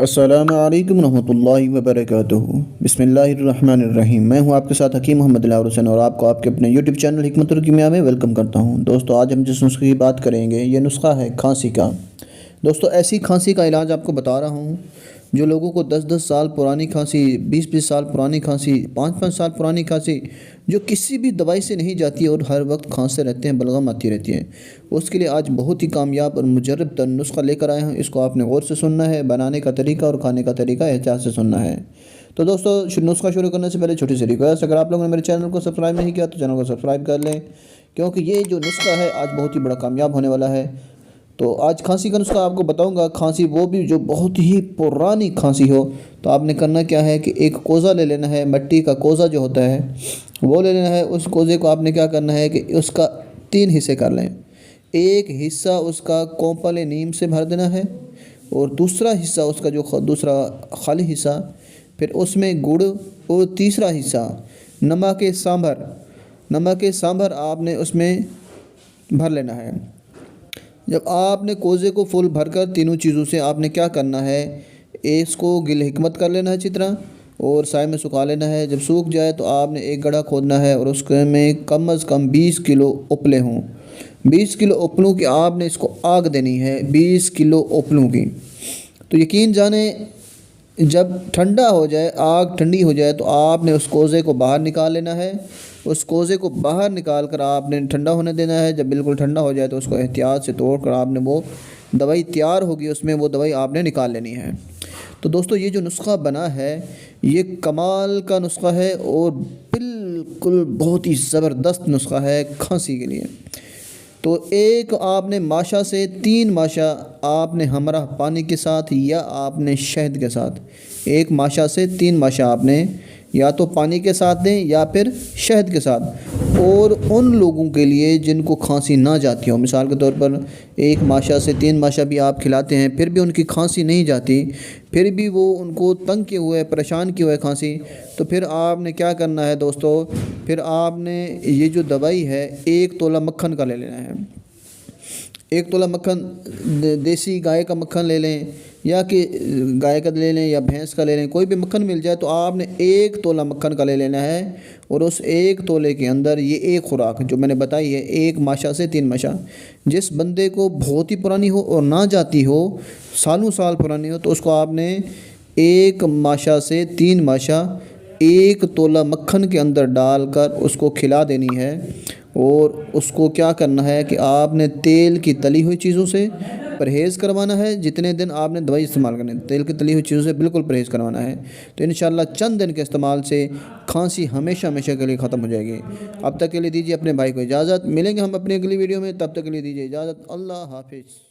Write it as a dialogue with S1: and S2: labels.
S1: السلام علیکم ورحمۃ اللہ وبرکاتہ۔ بسم اللہ الرحمن الرحیم۔ میں ہوں آپ کے ساتھ حکیم محمد اللہ حسین اور آپ کو آپ کے اپنے یوٹیوب چینل حکمت الکیمیا میں ویلکم کرتا ہوں۔ دوستو، آج ہم جس نسخے کی بات کریں گے، یہ نسخہ ہے کھانسی کا۔ دوستو، ایسی کھانسی کا علاج آپ کو بتا رہا ہوں۔ جو لوگوں کو دس دس سال پرانی کھانسی، بیس بیس سال پرانی کھانسی، پانچ پانچ سال پرانی کھانسی، جو کسی بھی دوائی سے نہیں جاتی اور ہر وقت کھانستے رہتے ہیں، بلغم آتی رہتی ہے اس کے لیے آج بہت ہی کامیاب اور مجرب تر نسخہ لے کر آئے ہیں۔ اس کو آپ نے غور سے سننا ہے، بنانے کا طریقہ اور کھانے کا طریقہ احتیاط سے سننا ہے۔ تو دوستو نسخہ شروع کرنے سے پہلے چھوٹی سی ریکویسٹ اگر آپ لوگوں نے میرے چینل کو سبسکرائب نہیں کیا تو چینل کو سبسکرائب کر لیں۔ کیونکہ یہ جو نسخہ ہے، آج بہت ہی بڑا کامیاب ہونے والا ہے۔ تو آج کھانسی کا نسخہ آپ کو بتاؤں گا، کھانسی وہ بھی جو بہت ہی پرانی کھانسی ہو۔ تو آپ نے کرنا کیا ہے کہ ایک کوزہ لے لینا ہے، مٹی کا کوزہ جو ہوتا ہے، وہ لے لینا ہے۔ اس کوزے کو آپ نے کیا کرنا ہے کہ اس کا تین حصے کر لیں۔ ایک حصہ اس کا کومپل نیم سے بھر دینا ہے اور دوسرا حصہ اس کا جو دوسرا خالی حصہ، پھر اس میں گڑ اور تیسرا حصہ، نمک سانبھر۔ نمک سانبھر آپ نے اس میں بھر لینا ہے۔ جب آپ نے کوزے کو فل بھر کر تینوں چیزوں سے آپ نے کیا کرنا ہے؟ اس کو گل حکمت کر لینا ہے اچھی طرح، اور سائے میں سکھا لینا ہے۔ جب سوکھ جائے تو آپ نے ایک گڑھا کھودنا ہے اور اس کے میں کم از کم بیس کلو اپلے ہوں۔ بیس کلو اپلوں کی آپ نے اس کو آگ دینی ہے، بیس کلو اپلوں کی۔ تو یقین جانیں جب ٹھنڈا ہو جائے، آگ ٹھنڈی ہو جائے تو آپ نے اس کوزے کو باہر نکال لینا ہے۔ اس کوزے کو باہر نکال کر آپ نے ٹھنڈا ہونے دینا ہے۔ جب بالکل ٹھنڈا ہو جائے تو اس کو احتیاط سے توڑ کر آپ نے وہ دوائی تیار ہوگی، اس میں وہ دوائی آپ نے نکال لینی ہے۔ تو دوستو، یہ جو نسخہ بنا ہے، یہ کمال کا نسخہ ہے اور بالکل بہت ہی زبردست نسخہ ہے کھانسی کے لیے۔ تو ایک آپ نے ماشا سے تین ماشا آپ نے ہمراہ پانی کے ساتھ یا آپ نے شہد کے ساتھ۔ ایک ماشا سے تین ماشا آپ نے یا تو پانی کے ساتھ دیں یا پھر شہد کے ساتھ۔ اور ان لوگوں کے لیے جن کو کھانسی نہ جاتی ہو۔ مثال کے طور پر ایک ماشا سے تین ماشا بھی آپ کھلاتے ہیں، پھر بھی ان کی کھانسی نہیں جاتی، پھر بھی وہ ان کو تنگ کیے ہوئے، پریشان کیے ہوئے کھانسی۔ تو پھر آپ نے کیا کرنا ہے دوستو؟ پھر آپ نے یہ جو دوائی ہے، ایک تولہ مکھن کا لے لینا ہے۔ ایک تولہ مکھن دیسی گائے کا مکھن لے لیں، یا کہ گائے کا لے لیں، یا بھینس کا لے لیں، کوئی بھی مکھن مل جائے تو آپ نے ایک تولہ مکھن کا لے لینا ہے اور اس ایک تولے کے اندر یہ ایک خوراک جو میں نے بتائی ہے، ایک ماشا سے تین ماشا جس بندے کو بہت ہی پرانی ہو اور نہ جاتی ہو، سالوں سال پرانی ہو، تو اس کو آپ نے ایک ماشا سے تین ماشا ایک تولہ مکھن کے اندر ڈال کر اس کو کھلا دینی ہے۔ اور اس کو کیا کرنا ہے کہ آپ نے تیل کی تلی ہوئی چیزوں سے پرہیز کروانا ہے، جتنے دن آپ نے دوائی استعمال کرنی ہے۔ تیل کی تلی ہوئی چیزوں سے بالکل پرہیز کروانا ہے۔ تو انشاءاللہ چند دن کے استعمال سے کھانسی ہمیشہ ہمیشہ کے لیے ختم ہو جائے گی۔ اب تک کے لیے دیجیے اپنے بھائی کو اجازت۔ ملیں گے ہم اپنی اگلی ویڈیو میں۔ تب تک کے لیے دیجیے اجازت۔ اللہ حافظ۔